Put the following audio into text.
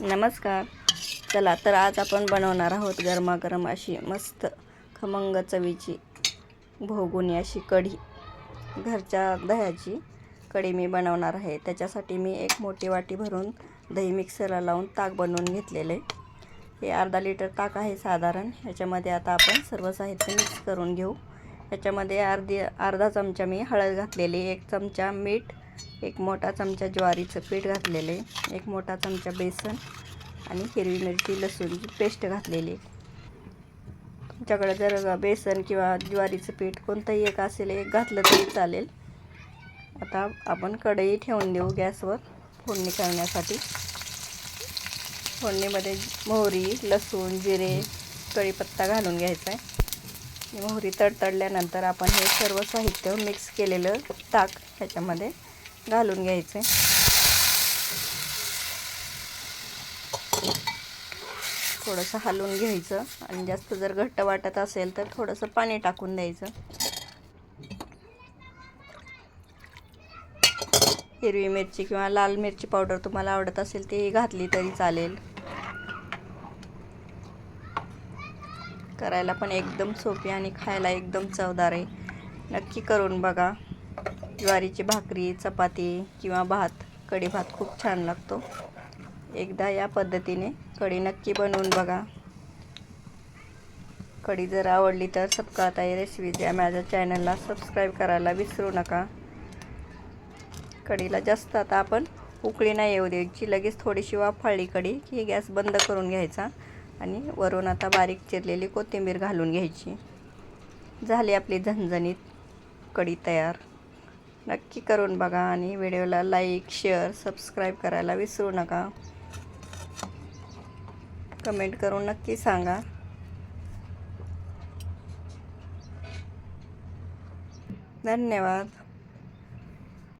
नमस्कार. चला तर आज आपण बनवणार आहोत गरमागरम अशी मस्त खमंग चवीची भोगुनी अशी कढी. घरच्या दह्याची कढी मी बनवणार आहे. त्याच्यासाठी मी एक मोठी वाटी भरून दही मिक्सरला लावून ताक बनवून घेतलेले. हे अर्धा लिटर ताक आहे साधारण. ह्याच्यामध्ये आता आपण सर्व साहित्य मिक्स करून घेऊ. ह्याच्यामध्ये अर्धी अर्धा चमचा मी हळद घातलेली एक चमचा मीठ एक मोठा चमचा ज्वारीचं पीठ घातलेलं आहे. एक मोठा चमचा बेसन आणि हिरवी मिरची लसूणची पेस्ट घातलेली तुमच्याकडे जर बेसन किंवा ज्वारीचं पीठ कोणतंही एक असेल एक घातलं तरी चालेल. आता आपण कढई ठेवून देऊ गॅसवर फोडणी करण्यासाठी. फोडणीमध्ये मोहरी लसूण जिरे कढीपत्ता घालून घ्यायचा आहे. मोहरी तडतडल्यानंतर आपण हे सर्व साहित्य मिक्स केलेलं ताक ह्याच्यामध्ये घालून घ्यायचे. थोडंसं हलवून घ्यायचं आणि जास्त जर घट्ट वाटत असेल तर थोडंसं पाणी टाकून द्यायचं. हिरवी मिरची किंवा लाल मिरची पावडर तुम्हाला आवडत असेल ती घातली तरी चालेल. करायला पण एकदम सोपी आणि खायला एकदम चवदार आहे. नक्की करून बघा. ज्वारीची भाकरी चपाती किंवा भात. कढी भात खूप छान लागतो. एकदा या पद्धतीने कढी नक्की बनवून बघा. कढी जर आवडली तर सबका ताई रेसिपीज या माझ्या चॅनलला सबस्क्राईब करायला विसरू नका. कढीला जास्त आता आपण उकळी नाही येऊ द्यायची लगेच थोडीशी वाफाळली कढी की गॅस बंद करून घ्यायचा आणि वरून आता बारीक चिरलेली कोथिंबीर घालून घ्यायची. झाली आपली झणझणीत कढी तयार. नक्की करून बघा आणि व्हिडिओला लाईक शेअर सबस्क्राईब करायला विसरू नका. कमेंट करून नक्की सांगा. धन्यवाद.